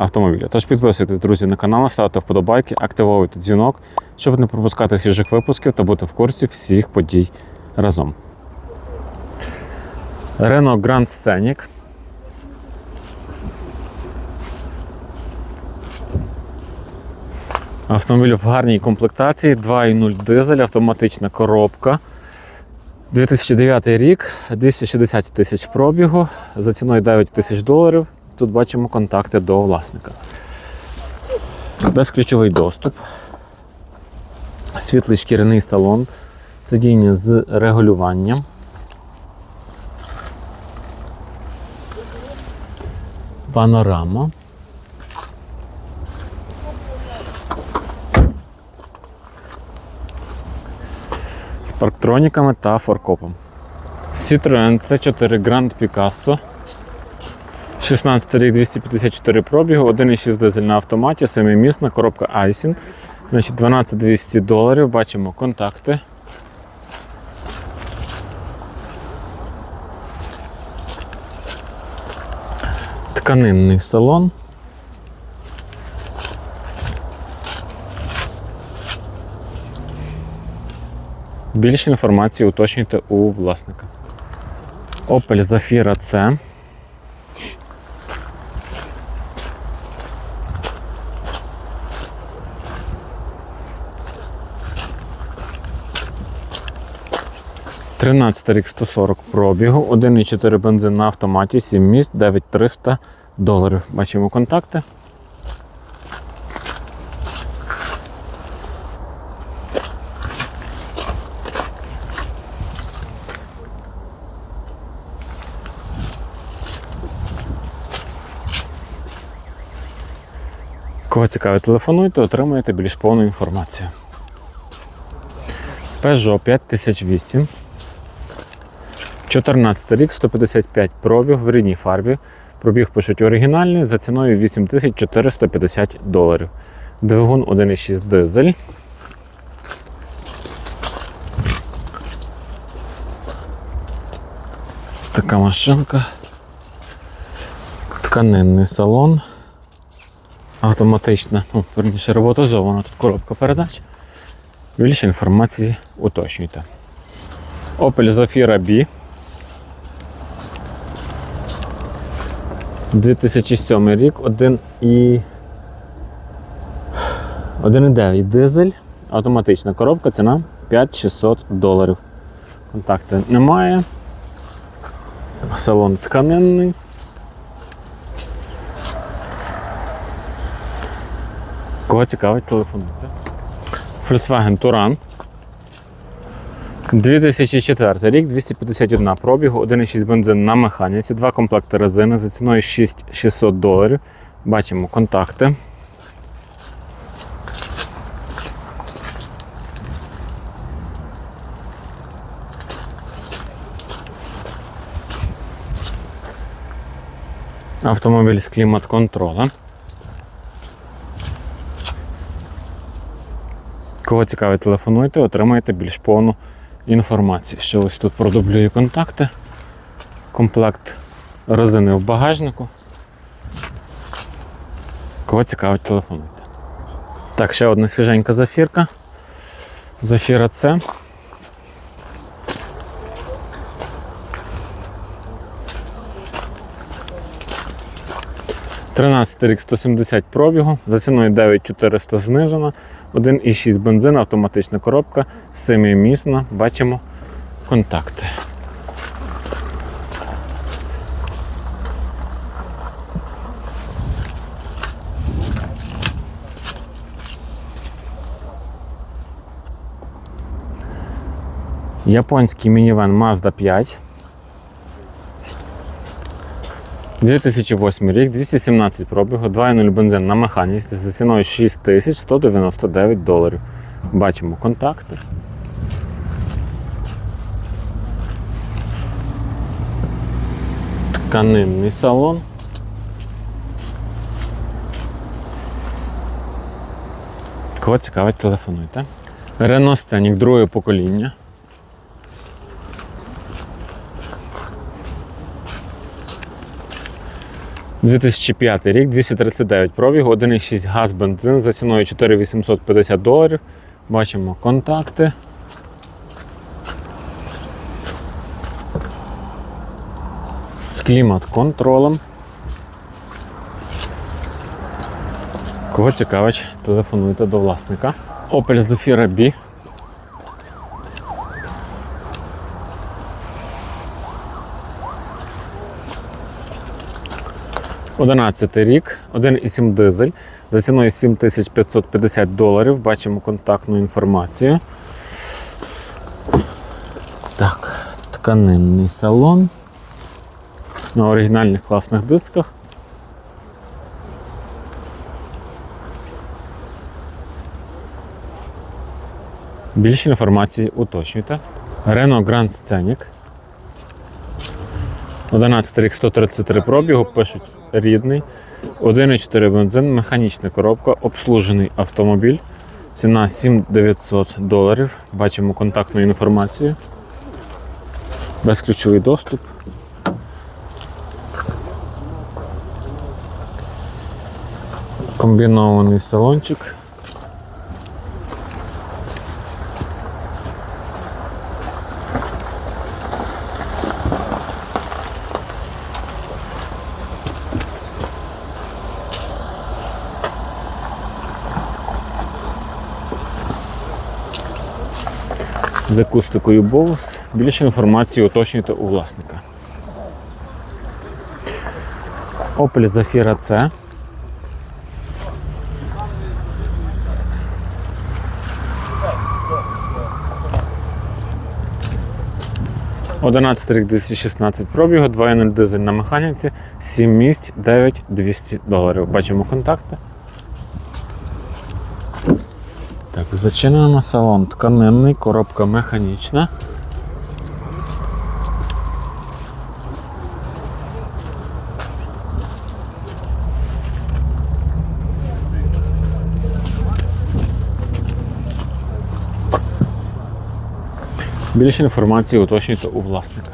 автомобіля. Тож підписуйтесь, друзі, на канал, ставте вподобайки, активовуйте дзвінок, щоб не пропускати свіжих випусків та бути в курсі всіх подій разом. Renault Grand Scenic. Автомобіль в гарній комплектації, 2.0 дизель, автоматична коробка. 2009 рік, 260 тисяч пробігу, за ціною 9 тисяч доларів. Тут бачимо контакти до власника. Безключовий доступ. Світлий шкіряний салон, сидіння з регулюванням. Панорама. З парктроніками та форкопом. Citroen C4 Grand Picasso. 16 рік 254 пробігу, 1,6 дизель на автоматі, 7-місна, коробка Айсін. Значить, 12 200 доларів. Бачимо контакти. Тканинний салон. Більше інформації уточнюйте у власника. Opel Zafira C. Тринадцятий рік 140 пробігу, 1,4 бензин на автоматі, 7 міст, 9300 доларів. Бачимо контакти. Кого цікавить, телефонуйте, отримаєте більш повну інформацію. Peugeot 5008. 14 рік, 155 пробіг в рідній фарбі. Пробіг пишуть оригінальний за ціною 8450 доларів. Двигун 1,6 дизель. Така машинка. Тканинний салон. Автоматична, ну, верніше, роботизована тут коробка передач. Більше інформації уточнюйте. Opel Zafira B. 2007 рік, 1 і 1,9 дизель, автоматична коробка, ціна 5600 доларів. Контакти немає. Салон тканинний. Кого цікавить, телефонуйте. Volkswagen Touran. 2004 рік, 251 пробігу, 1,6 бензин на механіці, два комплекти резини за ціною 6600 доларів. Бачимо контакти. Автомобіль з клімат-контролем. Кого цікавить, телефонуйте, отримаєте більш повну інформації. що ось тут продублюю контакти, комплект резини в багажнику. Кого цікавить, телефонуйте. Так, ще одна свіженька зафірка. Зафіра це. 13 рік 170 пробігу, за ціною 9400 знижена, 1,6 бензин, автоматична коробка, 7-місна. Бачимо контакти. Японський мінівен Mazda 5. 2008 рік, 217 пробігу, 2.0 бензин на механіці за ціною 6199 доларів. Бачимо контакти. Тканинний салон. Кого цікавить, телефонуйте. Renault Scenic другого покоління. – 2005 рік, 239 пробігу, 1,6 газ бензин за ціною 4850 доларів. Бачимо контакти. З клімат-контролем. Кого цікавить, телефонуйте до власника. Opel Zafira B. Одинадцятий рік, 1,7 дизель. За ціною 7550 доларів. Бачимо контактну інформацію. Так, тканинний салон. На оригінальних класних дисках. Більше інформації уточнюйте. Renault Grand Scenic. 11 рік 133 пробігу, пишуть рідний. 1,4 бензин, механічна коробка, обслужений автомобіль. Ціна 7900 доларів. Бачимо контактну інформацію. Безключовий доступ. Комбінований салончик. З акустикою Bose. Більше інформації уточнюйте у власника. Opel Zafira C. Одинадцятий рік 216 пробігу, 2.0 дизель на механіці, 7 місць, 9200 доларів. Бачимо контакти. Так, зачинено салон тканинний, коробка механічна. Більше інформації уточнюйте у власника.